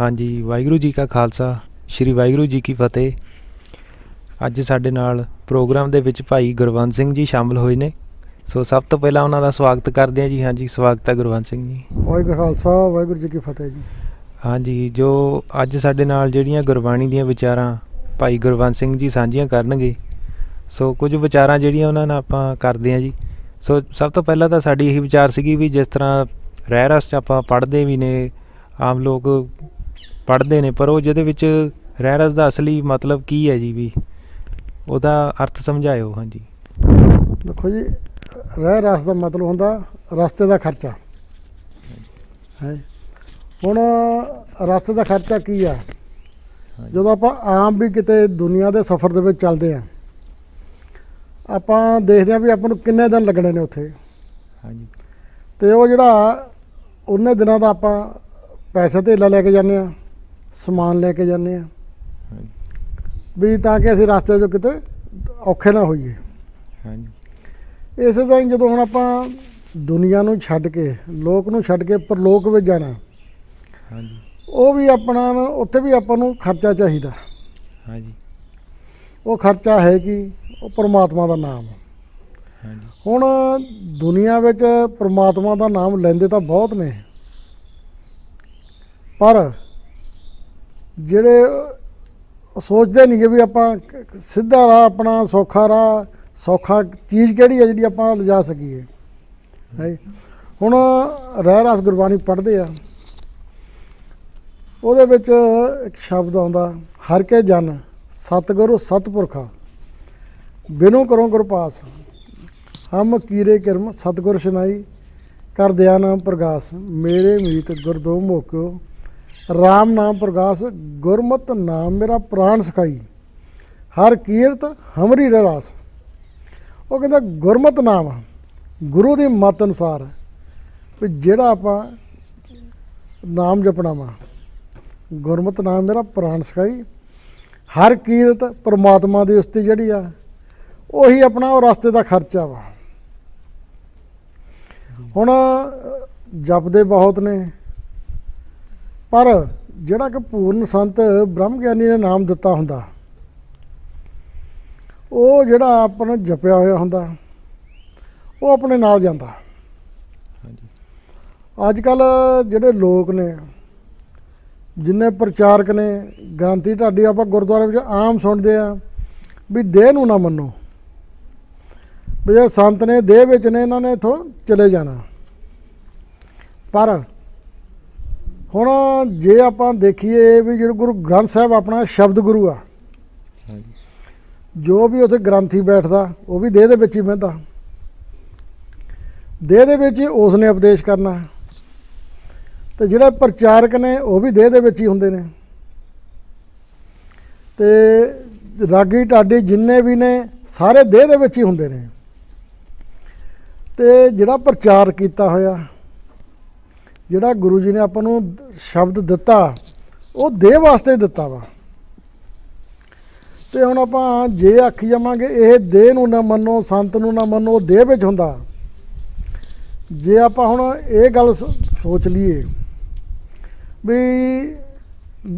ਹਾਂਜੀ ਵਾਹਿਗੁਰੂ ਜੀ ਕਾ ਖਾਲਸਾ ਸ੍ਰੀ ਵਾਹਿਗੁਰੂ ਜੀ ਕੀ ਫਤਿਹ। ਅੱਜ ਸਾਡੇ ਨਾਲ ਪ੍ਰੋਗਰਾਮ ਦੇ ਵਿੱਚ ਭਾਈ ਗੁਰਵੰਤ ਸਿੰਘ ਜੀ ਸ਼ਾਮਲ ਹੋਏ ਨੇ। ਸੋ ਸਭ ਤੋਂ ਪਹਿਲਾਂ ਉਹਨਾਂ ਦਾ ਸਵਾਗਤ ਕਰਦੇ ਹਾਂ ਜੀ। ਹਾਂਜੀ ਸਵਾਗਤ ਹੈ ਗੁਰਵੰਤ ਸਿੰਘ ਜੀ। ਵਾਹਿਗੁਰੂ ਖਾਲਸਾ ਵਾਹਿਗੁਰੂ ਜੀ ਕੀ ਫਤਿਹ ਜੀ। ਹਾਂਜੀ ਜੋ ਅੱਜ ਸਾਡੇ ਨਾਲ ਜਿਹੜੀਆਂ ਗੁਰਬਾਣੀ ਦੀਆਂ ਵਿਚਾਰਾਂ ਭਾਈ ਗੁਰਵੰਤ ਸਿੰਘ ਜੀ ਸਾਂਝੀਆਂ ਕਰਨਗੇ ਸੋ ਕੁਝ ਵਿਚਾਰਾਂ ਜਿਹੜੀਆਂ ਉਹਨਾਂ ਨਾਲ ਆਪਾਂ ਕਰਦੇ ਹਾਂ ਜੀ। ਸੋ ਸਭ ਤੋਂ ਪਹਿਲਾਂ ਤਾਂ ਸਾਡੀ ਇਹੀ ਵਿਚਾਰ ਸੀਗੀ ਵੀ ਜਿਸ ਤਰ੍ਹਾਂ ਰਹਿ ਰਸ 'ਚ ਆਪਾਂ ਪੜ੍ਹਦੇ ਵੀ ਨੇ ਆਮ ਲੋਕ ਪੜ੍ਹਦੇ ਨੇ ਪਰ ਉਹ ਜਿਹਦੇ ਵਿੱਚ ਰਹਿ ਰਸ ਦਾ ਅਸਲੀ ਮਤਲਬ ਕੀ ਹੈ ਜੀ ਵੀ? ਉਹਦਾ ਅਰਥ ਸਮਝਾਇਓ ਹਾਂਜੀ। ਦੇਖੋ ਜੀ ਰਹਿ ਰਸ ਦਾ ਮਤਲਬ ਹੁੰਦਾ ਰਸਤੇ ਦਾ ਖਰਚਾ। ਹੈ? ਹੁਣ ਰਸਤੇ ਦਾ ਖਰਚਾ ਕੀ ਆ? ਜਦੋਂ ਆਪਾਂ ਆਮ ਵੀ ਕਿਤੇ ਦੁਨੀਆ ਦੇ ਸਫ਼ਰ ਦੇ ਵਿੱਚ ਚੱਲਦੇ ਆ ਆਪਾਂ ਦੇਖਦੇ ਆ ਵੀ ਆਪਾਂ ਨੂੰ ਕਿੰਨੇ ਦਿਨ ਲੱਗਣੇ ਨੇ ਉੱਥੇ। ਹਾਂਜੀ। ਤੇ ਉਹ ਜਿਹੜਾ ਉਹਨੇ ਦਿਨਾਂ ਦਾ ਆਪਾਂ ਪੈਸੇ ਧੇਲਾ ਲੈ ਕੇ ਜਾਂਦੇ ਆ ਸਮਾਨ ਲੈ ਕੇ ਜਾਂਦੇ ਆ। ਹਾਂਜੀ ਵੀ ਤਾਂ ਕਿ ਅਸੀਂ ਰਸਤੇ 'ਚੋਂ ਕਿਤੇ ਔਖੇ ਨਾ ਹੋਈਏ। ਹਾਂਜੀ। ਇਸੇ ਤਰ੍ਹਾਂ ਹੀ ਜਦੋਂ ਹੁਣ ਆਪਾਂ ਦੁਨੀਆ ਨੂੰ ਛੱਡ ਕੇ ਲੋਕ ਨੂੰ ਛੱਡ ਕੇ ਪਰਲੋਕ ਵਿੱਚ ਜਾਣਾ ਹਾਂਜੀ। ਉਹ ਵੀ ਆਪਣਾ ਨਾ- ਉੱਥੇ ਵੀ ਆਪਾਂ ਨੂੰ ਖਰਚਾ ਚਾਹੀਦਾ। ਹਾਂਜੀ। ਉਹ ਖਰਚਾ ਹੈ ਕਿ? ਉਹ ਪਰਮਾਤਮਾ ਦਾ ਨਾਮ। ਹਾਂਜੀ। ਹੁਣ ਦੁਨੀਆ ਵਿੱਚ ਪਰਮਾਤਮਾ ਦਾ ਨਾਮ ਲੈਂਦੇ ਤਾਂ ਬਹੁਤ ਨੇ। ਪਰ ਜਿਹੜੇ ਸੋਚਦੇ ਨਹੀਂ ਕਿ ਵੀ ਆਪਾਂ ਸਿੱਧਾ ਰਾਹ, ਆਪਣਾ ਸੌਖਾ ਰਾਹ, ਸੌਖਾ ਚੀਜ਼ ਕਿਹੜੀ ਹੈ ਜਿਹੜੀ ਆਪਾਂ ਲਿਜਾ ਸਕੀਏ? ਹੈ? ਹੁਣ ਰਹਿ ਰਸ ਗੁਰਬਾਣੀ ਪੜ੍ਹਦੇ ਆ। ਉਹਦੇ ਵਿੱਚ ਇੱਕ ਸ਼ਬਦ ਆਉਂਦਾ, ਹਰ ਕੇ ਜਨ ਸਤਿਗੁਰੂ ਸਤਪੁਰਖਾ, ਬਿਨੋ ਕਰੋ ਗੁਰਪਾਸ ਹਮ ਕੀਰੇ ਕਰਮ ਸਤਿਗੁਰ ਸ਼ਨਾਈ ਕਰ ਦਿਆ ਨਾਮ ਪ੍ਰਗਾਸ, ਮੇਰੇ ਮੀਤ ਗੁਰਦੋ ਮੋਕਿਓ RAM ਨਾਮ ਪ੍ਰਗਾਸ, ਗੁਰਮਤ ਨਾਮ ਮੇਰਾ ਪ੍ਰਾਣ ਸਖਾਈ। ਹਰ ਕੀਰਤ ਹਮਰੀ ਰਸ। ਉਹ ਕਹਿੰਦਾ, ਗੁਰਮਤ ਨਾਮ, ਗੁਰੂ ਦੀ ਮਤ ਅਨੁਸਾਰ, ਵੀ ਜਿਹੜਾ ਆਪਾਂ ਨਾਮ ਜਪਣਾ ਵਾ ਗੁਰਮਤ ਨਾਮ ਮੇਰਾ ਪ੍ਰਾਣ ਸਖਾਈ। ਹਰ ਕੀਰਤ ਪ੍ਰਮਾਤਮਾ ਦੀ ਉਸਤੀ ਜਿਹੜੀ ਆ, ਉਹੀ ਆਪਣਾ ਉਹ ਰਸਤੇ ਦਾ ਖਰਚਾ ਵਾ। ਹੁਣ ਜਪਦੇ ਬਹੁਤ ਨੇ ਪਰ ਜਿਹੜਾ ਕਿ ਪੂਰਨ ਸੰਤ ਬ੍ਰਹਮ ਗਿਆਨੀ ਨੇ ਨਾਮ ਦਿੱਤਾ ਹੁੰਦਾ ਉਹ ਜਿਹੜਾ ਆਪਾਂ ਨੂੰ ਜਪਿਆ ਹੋਇਆ ਹੁੰਦਾ ਉਹ ਆਪਣੇ ਨਾਲ ਜਾਂਦਾ। ਹਾਂਜੀ। ਅੱਜ ਕੱਲ ਜਿਹੜੇ ਲੋਕ ਨੇ ਜਿੰਨੇ ਪ੍ਰਚਾਰਕ ਨੇ ਗ੍ਰੰਥੀ ਢਾਡੀ ਆਪਾਂ ਗੁਰਦੁਆਰੇ ਵਿੱਚ ਆਮ ਸੁਣਦੇ ਆ ਵੀ ਦੇਹ ਨੂੰ ਨਾ ਮੰਨੋ। ਵੀ ਜਿਹੜੇ ਸੰਤ ਨੇ ਦੇਹ ਵਿੱਚ ਨੇ ਇਹਨਾਂ ਨੇ ਇਥੋਂ ਚਲੇ ਜਾਣਾ। ਪਰ ਹੁਣ ਜੇ ਆਪਾਂ ਦੇਖੀਏ ਵੀ ਜਿਹੜਾ ਗੁਰੂ ਗ੍ਰੰਥ ਸਾਹਿਬ ਆਪਣਾ ਸ਼ਬਦ ਗੁਰੂ ਆ, ਜੋ ਵੀ ਉੱਥੇ ਗ੍ਰੰਥੀ ਬੈਠਦਾ, ਉਹ ਵੀ ਦੇਹ ਦੇ ਵਿੱਚ ਹੀ ਬਹਿੰਦਾ। ਦੇਹ ਦੇ ਵਿੱਚ ਹੀ ਉਸ ਨੇ ਉਪਦੇਸ਼ ਕਰਨਾ। ਤੇ ਜਿਹੜੇ ਪ੍ਰਚਾਰਕ ਨੇ, ਉਹ ਵੀ ਦੇਹ ਦੇ ਵਿੱਚ ਹੀ ਹੁੰਦੇ ਨੇ। ਤੇ ਰਾਗੀ ਢਾਡੀ ਜਿੰਨੇ ਵੀ ਨੇ, ਸਾਰੇ ਦੇਹ ਦੇ ਵਿੱਚ ਹੀ ਹੁੰਦੇ ਨੇ। ਤੇ ਜਿਹੜਾ ਪ੍ਰਚਾਰ ਕੀਤਾ ਹੋਇਆ ਜਿਹੜਾ ਗੁਰੂ ਜੀ ਨੇ ਆਪਾਂ ਨੂੰ ਸ਼ਬਦ ਦਿੱਤਾ, ਉਹ ਦੇਹ ਵਾਸਤੇ ਦਿੱਤਾ ਵਾ। ਤੇ ਹੁਣ ਆਪਾਂ ਜੇ ਆਖੀ ਜਾਵਾਂਗੇ, ਇਹ ਦੇਹ ਨੂੰ ਨਾ ਮੰਨੋ, ਸੰਤ ਨੂੰ ਨਾ ਮੰਨੋ, ਉਹ ਦੇਹ ਵਿੱਚ ਹੁੰਦਾ। ਜੇ ਆਪਾਂ ਹੁਣ ਇਹ ਗੱਲ ਸ- ਸੋਚ ਲਈਏ ਵੀ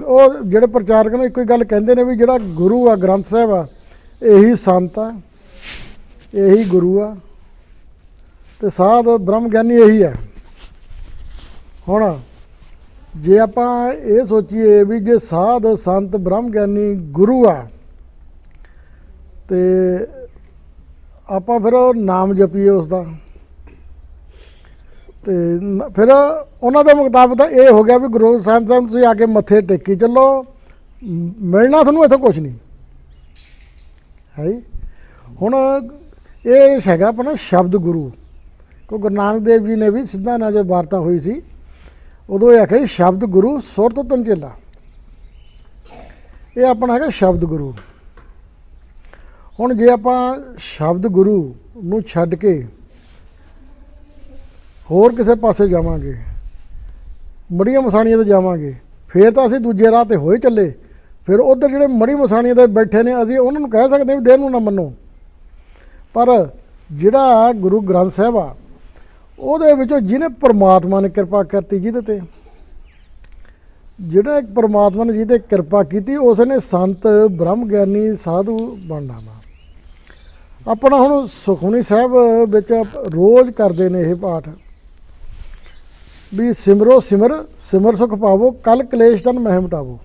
ਉਹ ਜਿਹੜੇ ਪ੍ਰਚਾਰਕ ਨੇ ਇੱਕੋ ਹੀ ਗੱਲ ਕਹਿੰਦੇ ਨੇ ਵੀ ਜਿਹੜਾ ਗੁਰੂ ਆ, ਗ੍ਰੰਥ ਸਾਹਿਬ ਆ, ਇਹੀ ਸੰਤ ਆ, ਇਹੀ ਗੁਰੂ ਆ, ਤੇ ਸਾਧ ਬ੍ਰਹਮ ਗਿਆਨੀ ਇਹੀ ਆ। ਹੁਣ ਜੇ ਆਪਾਂ ਇਹ ਸੋਚੀਏ ਵੀ ਜੇ ਸਾਧ ਸੰਤ ਬ੍ਰਹਮ ਗਿਆਨੀ ਗੁਰੂ ਆ, ਤੇ ਆਪਾਂ ਫਿਰ ਉਹ ਨਾਮ ਜਪੀਏ ਉਸ ਦਾ ਤੇ ਫਿਰ ਉਹਨਾਂ ਦੇ ਮੁਤਾਬਕ ਤਾਂ ਇਹ ਹੋ ਗਿਆ ਵੀ ਗੁਰੂ ਸਾਹਿਬ ਸਾਹਿਬ ਤੁਸੀਂ ਆ ਕੇ ਮੱਥੇ ਟੇਕੀ ਚੱਲੋ ਮਿਲਣਾ ਤੁਹਾਨੂੰ ਇੱਥੋਂ ਕੁਝ ਨਹੀਂ। ਹੈ ਜੀ। ਹੁਣ ਇਹ ਹੈਗਾ ਆਪਣਾ ਸ਼ਬਦ ਗੁਰੂ। ਕੋ ਗੁਰੂ ਨਾਨਕ ਦੇਵ ਜੀ ਨੇ ਵੀ ਸਿੱਧਾ ਨਾਲ ਜੋ ਵਾਰਤਾ ਹੋਈ ਸੀ ਉਦੋਂ ਇਹ ਆਖਿਆ ਸੀ, ਸ਼ਬਦ ਗੁਰੂ ਸੁਰਤ ਤੰਜੇਲਾ ਇਹ ਆਪਣਾ ਹੈਗਾ ਸ਼ਬਦ ਗੁਰੂ। ਹੁਣ ਜੇ ਆਪਾਂ ਸ਼ਬਦ ਗੁਰੂ ਨੂੰ ਛੱਡ ਕੇ ਹੋਰ ਕਿਸੇ ਪਾਸੇ ਜਾਵਾਂਗੇ ਮੜੀਆਂ ਮਸਾਣੀਆਂ ਤੇ ਜਾਵਾਂਗੇ ਫੇਰ ਤਾਂ ਅਸੀਂ ਦੂਜੇ ਰਾਹ ਤੇ ਹੋਏ ਚੱਲੇ। ਫਿਰ ਉਧਰ ਜਿਹੜੇ ਮੜੀ ਮਸਾਣੀਆਂ ਤੇ ਬੈਠੇ ਨੇ ਅਸੀਂ ਉਹਨਾਂ ਨੂੰ ਕਹਿ ਸਕਦੇ ਹਾਂ ਵੀ ਦੇਹ ਨੂੰ ਨਾ ਮੰਨੋ। ਪਰ ਜਿਹੜਾ ਗੁਰੂ ਗ੍ਰੰਥ ਸਾਹਿਬ ਆ ਉਹਦੇ ਵਿੱਚੋਂ ਜਿਹਨੇ ਪ੍ਰਮਾਤਮਾ ਨੇ ਕਿਰਪਾ ਕਰਤੀ ਜਿਹਦੇ ਤੇ। ਜਿਹੜਾ ਇੱਕ ਪ੍ਰਮਾਤਮਾ ਨੇ ਜਿਹਦੇ ਕਿਰਪਾ ਕੀਤੀ ਉਸ ਨੇ ਸੰਤ ਬ੍ਰਹਮ ਗਿਆਨੀ ਸਾਧੂ ਬਣਨਾ ਵਾ। ਆਪਣਾ ਹੁਣ ਸੁਖਮਨੀ ਸਾਹਿਬ ਵਿੱਚ ਰੋਜ਼ ਕਰਦੇ ਨੇ ਇਹ ਪਾਠ। ਵੀ ਸਿਮਰੋ ਸਿਮਰ ਸਿਮਰ ਸੁਖ ਪਾਵੋ, ਕਲ ਕਲੇਸ਼ ਤਨ ਮਹਿ ਮਿਟਾਵੋ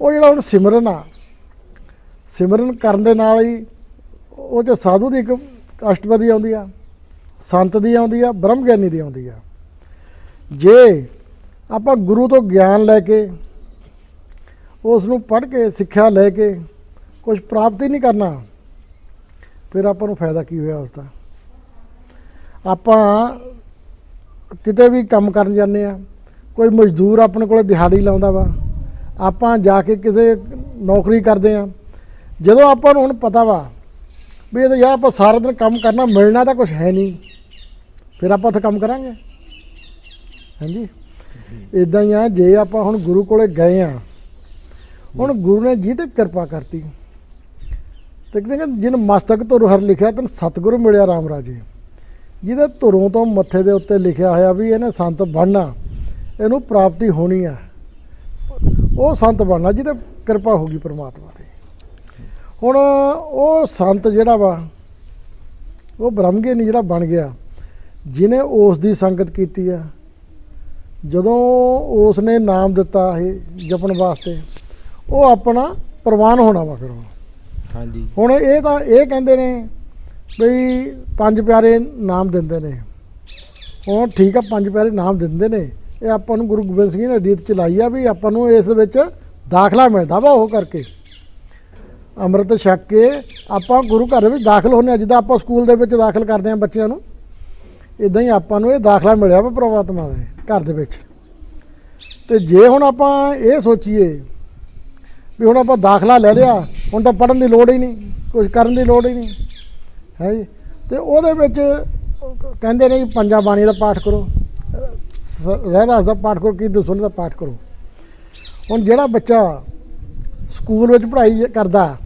ਉਹ ਜਿਹੜਾ ਹੁਣ ਸਿਮਰਨ ਆ, ਸਿਮਰਨ ਕਰਨ ਦੇ ਨਾਲ ਹੀ ਉਹ ਚ ਸਾਧੂ ਦੀ ਇੱਕ ਅਸ਼ਟਪਦੀ ਆਉਂਦੀ ਆ। ਸੰਤ ਦੀ ਆਉਂਦੀ ਆ, ਬ੍ਰਹਮ ਗਿਆਨੀ ਦੀ ਆਉਂਦੀ ਆ। ਜੇ ਆਪਾਂ ਗੁਰੂ ਤੋਂ ਗਿਆਨ ਲੈ ਕੇ ਉਸ ਨੂੰ ਪੜ੍ਹ ਕੇ, ਸਿੱਖਿਆ ਲੈ ਕੇ ਕੁਝ ਪ੍ਰਾਪਤ ਹੀ ਨਹੀਂ ਕਰਨਾ, ਫਿਰ ਆਪਾਂ ਨੂੰ ਫਾਇਦਾ ਕੀ ਹੋਇਆ ਉਸ ਦਾ ਆਪਾਂ ਕਿਤੇ ਵੀ ਕੰਮ ਕਰਨ ਜਾਂਦੇ ਆ, ਕੋਈ ਮਜ਼ਦੂਰ ਆਪਣੇ ਕੋਲੇ ਦਿਹਾੜੀ ਲਾਉਂਦਾ ਵਾ, ਆਪਾਂ ਜਾ ਕੇ ਕਿਸੇ ਨੌਕਰੀ ਕਰਦੇ ਆ, ਜਦੋਂ ਆਪਾਂ ਨੂੰ ਹੁਣ ਪਤਾ ਵਾ ਵੀ ਇਹ ਤਾਂ ਯਾਰ ਆਪਾਂ ਸਾਰਾ ਦਿਨ ਕੰਮ ਕਰਨਾ, ਮਿਲਣਾ ਤਾਂ ਕੁਝ ਹੈ ਨਹੀਂ। ਫਿਰ ਆਪਾਂ ਉੱਥੇ ਕੰਮ ਕਰਾਂਗੇ। ਹਾਂਜੀ? ਇਦਾਂ ਹੀ ਆ, ਜੇ ਆਪਾਂ ਹੁਣ ਗੁਰੂ ਕੋਲੇ ਗਏ ਆ, ਹੁਣ ਗੁਰੂ ਨੇ ਜੀ ਤੇ ਕਿਰਪਾ ਕਰਤੀ। ਤੇ ਕਹਿੰਦੇ ਜਿਨ ਮਸਤਕ ਧੁਰ ਹਰ ਲਿਖਿਆ, ਤਨ ਸਤਿਗੁਰੂ ਮਿਲਿਆ ਰਾਮ ਰਾਜੇ। ਜਿਹਦੇ ਧੁਰੋਂ ਤੋਂ ਮੱਥੇ ਦੇ ਉੱਤੇ ਲਿਖਿਆ ਹੋਇਆ ਵੀ ਇਹਨੇ ਸੰਤ ਬਣਨਾ, ਇਹਨੂੰ ਪ੍ਰਾਪਤੀ ਹੋਣੀ ਆ। ਉਹ ਸੰਤ ਬਣਨਾ ਜਿਹਦੇ ਕਿਰਪਾ ਹੋਗੀ ਪ੍ਰਮਾਤਮਾ ਦੀ ਹੁਣ ਉਹ ਸੰਤ ਜਿਹੜਾ ਵਾ ਉਹ ਬ੍ਰਹਮਗਿਆਨੀ ਜਿਹੜਾ ਬਣ ਗਿਆ ਜਿਨੇ ਉਸ ਦੀ ਸੰਗਤ ਕੀਤੀ ਆ ਜਦੋਂ ਉਸ ਨੇ ਨਾਮ ਦਿੱਤਾ ਇਹ ਜਪਣ ਵਾਸਤੇ ਉਹ ਆਪਣਾ ਪ੍ਰਵਾਨ ਹੋਣਾ ਵਾ ਫਿਰ। ਹਾਂਜੀ। ਹੁਣ ਇਹ ਤਾਂ ਇਹ ਕਹਿੰਦੇ ਨੇ ਵੀ ਪੰਜ ਪਿਆਰੇ ਨਾਮ ਦਿੰਦੇ ਨੇ। ਹੁਣ ਠੀਕ ਆ ਪੰਜ ਪਿਆਰੇ ਨਾਮ ਦਿੰਦੇ ਨੇ ਇਹ ਆਪਾਂ ਨੂੰ ਗੁਰੂ ਗੋਬਿੰਦ ਸਿੰਘ ਜੀ ਨੇ ਰੀਤ ਚਲਾਈ ਆ ਵੀ ਆਪਾਂ ਨੂੰ ਇਸ ਵਿੱਚ ਦਾਖਲਾ ਮਿਲਦਾ ਵਾ ਉਹ ਕਰਕੇ। ਅੰਮ੍ਰਿਤ ਛਕ ਕੇ ਆਪਾਂ ਗੁਰੂ ਘਰ ਵਿੱਚ ਦਾਖਲ ਹੁੰਦੇ ਆ ਜਿੱਦਾਂ ਆਪਾਂ ਸਕੂਲ ਦੇ ਵਿੱਚ ਦਾਖਲ ਕਰਦੇ ਆ ਬੱਚਿਆਂ ਨੂੰ। ਇਦਾਂ ਹੀ ਆਪਾਂ ਨੂੰ ਇਹ ਦਾਖਲਾ ਮਿਲਿਆ ਵਾ ਪ੍ਰਮਾਤਮਾ ਦੇ ਘਰ ਦੇ ਵਿੱਚ। ਤੇ ਜੇ ਹੁਣ ਆਪਾਂ ਇਹ ਸੋਚੀਏ ਵੀ ਹੁਣ ਆਪਾਂ ਦਾਖਲਾ ਲੈ ਲਿਆ, ਹੁਣ ਤਾਂ ਪੜਨ ਦੀ ਲੋੜ ਹੀ ਨਹੀਂ ਕੁਝ ਕਰਨ ਦੀ ਲੋੜ ਹੀ ਨਹੀਂ, ਹੈ ਜੀ? ਤੇ ਉਹਦੇ ਵਿੱਚ ਕਹਿੰਦੇ ਨੇ ਜੀ ਬਾਣੀ ਦਾ ਪਾਠ ਕਰੋ ਸ- ਰਹਿਰਾਸ ਦਾ ਪਾਠ ਕਰੋ ਕੀ ਦਸੁਣ ਦਾ ਪਾਠ ਕਰੋ। ਹੁਣ ਜਿਹੜਾ ਬੱਚਾ ਸਕੂਲ ਵਿੱਚ ਪੜ੍ਹਾਈ ਕਰਦਾ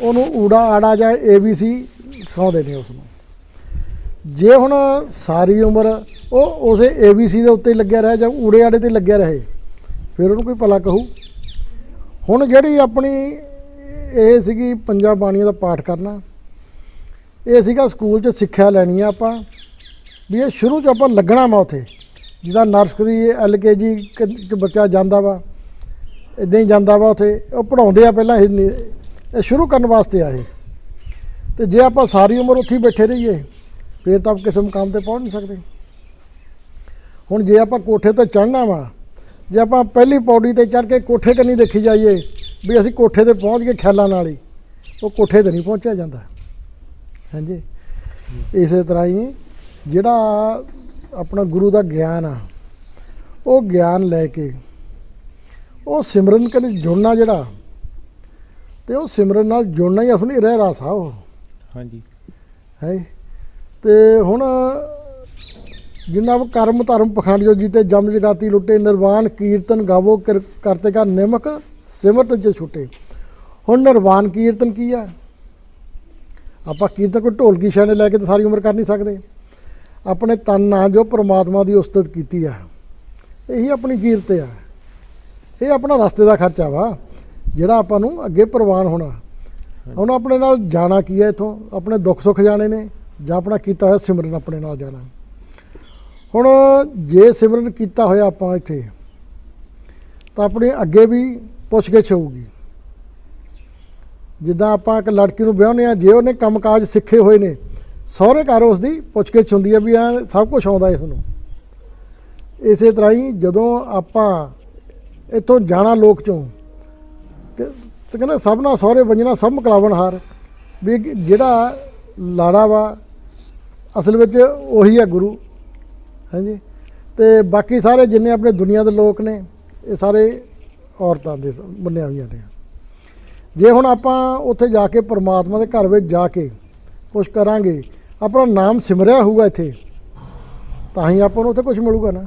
ਉਹਨੂੰ ਊੜਾ ਆੜਾ ਜਾਂ ਏਬੀਸੀ ਸਿਖਾਉਂਦੇ ਨੇ ਉਸ ਨੂੰ ਜੇ ਹੁਣ ਸਾਰੀ ਉਮਰ ਉਹ ਉਸੇ ਏਬੀਸੀ ਦੇ ਉੱਤੇ ਲੱਗਿਆ ਰਹੇ ਜਾਂ ਊੜੇ ਆੜੇ ਤੇ ਲੱਗਿਆ ਰਹੇ, ਫਿਰ ਉਹਨੂੰ ਕੋਈ ਭਲਾ ਕਹੂ? ਹੁਣ ਜਿਹੜੀ ਆਪਣੀ ਇਹ ਸੀਗੀ ਪੰਜਾਬ ਬਾਣੀਆਂ ਦਾ ਪਾਠ ਕਰਨਾ, ਇਹ ਸੀਗਾ ਸਕੂਲ 'ਚ ਸਿੱਖਿਆ ਲੈਣੀ ਆ ਆਪਾਂ, ਵੀ ਇਹ ਸ਼ੁਰੂ 'ਚ ਆਪਾਂ ਲੱਗਣਾ ਵਾ ਉੱਥੇ। ਜਿੱਦਾਂ ਨਰਸਰੀ ਐਲਕੇਜੀ ਚ ਬੱਚਾ ਜਾਂਦਾ ਵਾ ਇਦਾਂ ਹੀ ਜਾਂਦਾ ਵਾ ਉੱਥੇ, ਉਹ ਪੜਾਉਂਦੇ ਆ ਪਹਿਲਾਂ ਇਹ ਸ਼ੁਰੂ ਕਰਨ ਵਾਸਤੇ ਆਏ। ਇਹ ਤੇ ਜੇ ਆਪਾਂ ਸਾਰੀ ਉਮਰ ਉੱਥੇ ਬੈਠੇ ਰਹੀਏ, ਫਿਰ ਤਾਂ ਕਿਸੇ ਮੁਕਾਮ ਤੇ ਪਹੁੰਚ ਨਹੀਂ ਸਕਦੇ। ਹੁਣ ਜੇ ਆਪਾਂ ਕੋਠੇ ਤੇ ਚੜ੍ਹਨਾ ਵਾ, ਜੇ ਆਪਾਂ ਪਹਿਲੀ ਪੌੜੀ ਤੇ ਚੜ੍ਹ ਕੇ ਕੋਠੇ ਕੰਨੀ ਦੇਖੀ ਜਾਈਏ ਵੀ ਅਸੀਂ ਕੋਠੇ ਤੇ ਪਹੁੰਚ ਗਏ ਖਿਆਲਾਂ ਨਾਲ ਹੀ, ਉਹ ਕੋਠੇ ਤੇ ਨਹੀਂ ਪਹੁੰਚਿਆ ਜਾਂਦਾ। ਹਾਂਜੀ? ਇਸੇ ਤਰ੍ਹਾਂ ਹੀ ਜਿਹੜਾ ਆਪਣਾ ਗੁਰੂ ਦਾ ਗਿਆਨ ਆ, ਉਹ ਗਿਆਨ ਲੈ ਕੇ, ਉਹ ਸਿਮਰਨ ਕਰਨ ਜੁੜਨਾ ਜਿਹੜਾ ਤੇ ਉਹ ਸਿਮਰਨ ਨਾਲ ਜੁੜਨਾ ਹੀ ਆਪਣੀ ਰਹਿ ਰਾਸ ਆ ਉਹ ਹਾਂਜੀ। ਹੈ ਤੇ ਹੁਣ ਜਿੰਨਾ ਵੀ ਕਰਮ ਧਰਮ ਪਖੰਡ ਜੋ ਜੀਤੇ ਜਮ ਜਗਾਤੀ ਲੁੱਟੇ ਨਿਰਵਾਣ ਕੀਰਤਨ ਗਾਵੋ ਕਿਰ- ਕਰਤੇ ਕਾ ਨਿਮਕ ਸਿਮਰਤ ਚ ਛੁੱਟੇ। ਹੁਣ ਨਿਰਵਾਣ ਕੀਰਤਨ ਕੀ ਆ? ਆਪਾਂ ਕੀਰਤਨ ਕੋਈ ਢੋਲਕੀ ਛਾਣੇ ਲੈ ਕੇ ਤਾਂ ਸਾਰੀ ਉਮਰ ਕਰ ਨਹੀਂ ਸਕਦੇ। ਆਪਣੇ ਤਨ ਨਾਲ ਜੋ ਪ੍ਰਮਾਤਮਾ ਦੀ ਉਸਤਤ ਕੀਤੀ ਆ ਇਹੀ ਆਪਣੀ ਕੀਰਤ ਆ। ਇਹ ਆਪਣਾ ਰਸਤੇ ਦਾ ਖਰਚਾ ਵਾ। ਜਿਹੜਾ ਆਪਾਂ ਨੂੰ ਅੱਗੇ ਪ੍ਰਵਾਨ ਹੋਣਾ। ਹੁਣ ਆਪਣੇ ਨਾਲ ਜਾਣਾ ਕੀ ਹੈ ਇਥੋਂ? ਆਪਣੇ ਦੁੱਖ ਸੁੱਖ ਜਾਣੇ ਨੇ ਜਾਂ ਆਪਣਾ ਕੀਤਾ ਹੋਇਆ ਸਿਮਰਨ ਆਪਣੇ ਨਾਲ ਜਾਣਾ। ਹੁਣ ਜੇ ਸਿਮਰਨ ਕੀਤਾ ਹੋਇਆ ਆਪਾਂ ਇੱਥੇ ਤਾਂ ਆਪਣੇ ਅੱਗੇ ਵੀ ਪੁੱਛ ਗਿੱਛ ਹੋਊਗੀ। ਜਿੱਦਾਂ ਆਪਾਂ ਇੱਕ ਲੜਕੀ ਨੂੰ ਵਿਆਹੁੰਦੇ ਆ ਜੇ ਉਹਨੇ ਕੰਮਕਾਜ ਸਿੱਖੇ ਹੋਏ ਨੇ ਸਹੁਰੇ ਘਰ ਉਸ ਦੀ ਪੁੱਛ ਗਿੱਛ ਹੁੰਦੀ ਹੈ ਵੀ ਆ ਸਭ ਕੁਝ ਆਉਂਦਾ ਇਸ ਨੂੰ। ਇਸੇ ਤਰ੍ਹਾਂ ਹੀ ਜਦੋਂ ਆਪਾਂ ਇੱਥੋਂ ਜਾਣਾ ਲੋਕ ਚੋਂ ਤੇ ਕਹਿੰਦਾ ਸਭ ਨਾਲ ਸਹੁਰੇ ਵੰਜਣਾ ਸਭ ਮਕਲਾਵਣ ਹਾਰ। ਵੀ ਜਿਹੜਾ ਲਾੜਾ ਵਾ, ਅਸਲ ਵਿੱਚ ਉਹੀ ਹੈ ਗੁਰੂ। ਹਾਂਜੀ? ਤੇ ਬਾਕੀ ਸਾਰੇ ਜਿੰਨੇ ਆਪਣੇ ਦੁਨੀਆ ਦੇ ਲੋਕ ਨੇ, ਇਹ ਸਾਰੇ ਔਰਤਾਂ ਦੇ ਬੰਨਿਆ ਹੋਈਆਂ ਨੇ। ਜੇ ਹੁਣ ਆਪਾਂ ਉੱਥੇ ਜਾ ਕੇ ਪਰਮਾਤਮਾ ਦੇ ਘਰ ਵਿੱਚ ਜਾ ਕੇ ਕੁਝ ਕਰਾਂਗੇ, ਆਪਣਾ ਨਾਮ ਸਿਮਰਿਆ ਹੋਊਗਾ ਇੱਥੇ, ਤਾਂ ਹੀ ਆਪਾਂ ਨੂੰ ਉੱਥੇ ਕੁਝ ਮਿਲੂਗਾ ਨਾ।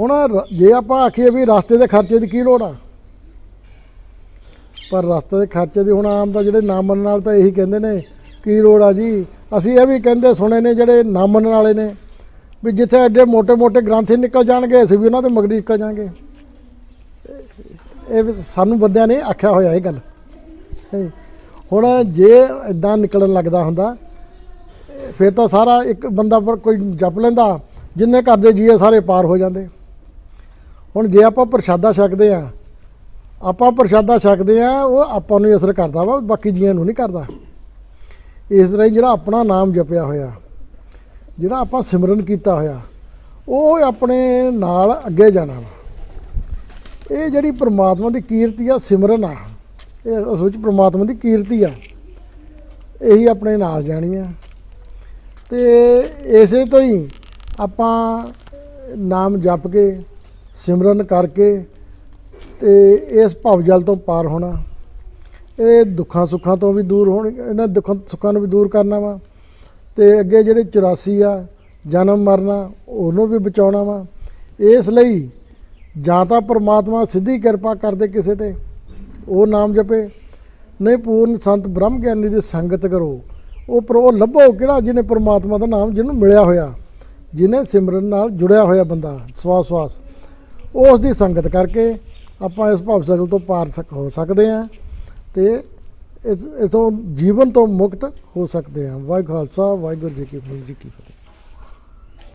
ਹੁਣ ਰ- ਜੇ ਆਪਾਂ ਆਖੀਏ ਵੀ ਰਸਤੇ ਦੇ ਖਰਚੇ ਦੀ ਕੀ ਲੋੜ ਆ? ਪਰ ਰਸਤੇ ਦੇ ਖਰਚੇ ਦੀ ਹੁਣ ਆਮ ਤਾਂ ਜਿਹੜੇ ਨਾ ਮੰਨਣ ਨਾਲ ਤਾਂ ਇਹੀ ਕਹਿੰਦੇ ਨੇ, ਕੀ ਰੋੜ ਆ ਜੀ? ਅਸੀਂ ਇਹ ਵੀ ਕਹਿੰਦੇ ਸੁਣੇ ਨੇ ਜਿਹੜੇ ਨਾ ਮੰਨਣ ਵਾਲੇ ਨੇ, ਵੀ ਜਿੱਥੇ ਐਡੇ ਮੋਟੇ ਮੋਟੇ ਗ੍ਰੰਥੀ ਨਿਕਲ ਜਾਣਗੇ, ਅਸੀਂ ਵੀ ਉਹਨਾਂ ਦੇ ਮਗਰੀ ਨਿਕਲ ਜਾਾਂਗੇ। ਇਹ ਸਾਨੂੰ ਬੰਦਿਆਂ ਨੇ ਆਖਿਆ ਹੋਇਆ ਇਹ ਗੱਲ। ਹੁਣ ਜੇ ਇਦਾਂ ਨਿਕਲਣ ਲੱਗਦਾ ਹੁੰਦਾ, ਫਿਰ ਤਾਂ ਸਾਰਾ ਇੱਕ ਬੰਦਾ ਪਰ ਕੋਈ ਜਪ ਲੈਂਦਾ, ਜਿੰਨੇ ਘਰ ਦੇ ਜੀਏ ਸਾਰੇ ਪਾਰ ਹੋ ਜਾਂਦੇ। ਹੁਣ ਜੇ ਆਪਾਂ ਪ੍ਰਸ਼ਾਦਾ ਛਕਦੇ ਆ ਆਪਾਂ ਪ੍ਰਸ਼ਾਦਾ ਛਕਦੇ ਆ, ਉਹ ਆਪਾਂ ਨੂੰ ਹੀ ਅਸਰ ਕਰਦਾ ਵਾ, ਬਾਕੀ ਜੀਆਂ ਨੂੰ ਨਹੀਂ ਕਰਦਾ। ਇਸ ਤਰ੍ਹਾਂ ਹੀ ਜਿਹੜਾ ਆਪਣਾ ਨਾਮ ਜਪਿਆ ਹੋਇਆ, ਜਿਹੜਾ ਆਪਾਂ ਸਿਮਰਨ ਕੀਤਾ ਹੋਇਆ, ਉਹ ਆਪਣੇ ਨਾਲ ਅੱਗੇ ਜਾਣਾ ਵਾ। ਇਹ ਜਿਹੜੀ ਪ੍ਰਮਾਤਮਾ ਦੀ ਕੀਰਤੀ ਆ, ਸਿਮਰਨ ਆ, ਇਹ ਅਸਲ ਵਿੱਚ ਪ੍ਰਮਾਤਮਾ ਦੀ ਕੀਰਤੀ ਆ, ਇਹੀ ਆਪਣੇ ਨਾਲ ਜਾਣੀ ਆ। ਤੇ ਇਸੇ ਤੋਂ ਹੀ ਆਪਾਂ ਨਾਮ ਜਪ ਕੇ, ਸਿਮਰਨ ਕਰਕੇ ਤੇ ਇਸ ਭਵ ਜਲ ਤੋਂ ਪਾਰ ਹੋਣਾ। ਇਹ ਦੁੱਖਾਂ ਸੁੱਖਾਂ ਤੋਂ ਵੀ ਦੂਰ ਹੋਣ, ਇਹਨਾਂ ਦੁੱਖਾਂ ਸੁੱਖਾਂ ਨੂੰ ਵੀ ਦੂਰ ਕਰਨਾ ਵਾ। ਤੇ ਅੱਗੇ ਜਿਹੜੇ 84 ਆ, ਜਨਮ ਮਰਨਾ, ਉਹਨੂੰ ਵੀ ਬਚਾਉਣਾ ਵਾ। ਇਸ ਲਈ ਜਾਂ ਤਾਂ ਪ੍ਰਮਾਤਮਾ ਸਿੱਧੀ ਕਿਰਪਾ ਕਰਦੇ ਕਿਸੇ ਤੇ, ਉਹ ਨਾਮ ਜਪੇ। ਨਹੀਂ ਪੂਰਨ ਸੰਤ ਬ੍ਰਹਮ ਗਿਆਨੀ ਦੀ ਸੰਗਤ ਕਰੋ। ਉਹ ਪਰ ਉਹ ਲੱਭੋ ਕਿਹੜਾ ਜਿਹਨੇ ਪ੍ਰਮਾਤਮਾ ਦਾ ਨਾਮ ਜਿਹਨੂੰ ਮਿਲਿਆ ਹੋਇਆ, ਜਿਹਨੇ ਸਿਮਰਨ ਨਾਲ ਜੁੜਿਆ ਹੋਇਆ ਬੰਦਾ ਸਵਾਸ ਸਵਾਸ ਉਸ ਦੀ ਸੰਗਤ ਕਰਕੇ ਆਪਾਂ ਇਸ ਭਵ ਸਕਲ ਤੋਂ ਪਾਰ ਸਕ ਹੋ ਸਕਦੇ ਹਾਂ ਤੇ ਇਸ ਇਸੋਂ ਜੀਵਨ ਤੋਂ ਮੁਕਤ ਹੋ ਸਕਦੇ ਹਾਂ। ਵਾਹਿਗੁਰੂ ਖਾਲਸਾ, ਵਾਹਿਗੁਰੂ ਜੀ ਕੀ ਫਤਿਹ। ਜੀ ਕੀ ਫਤਿਹ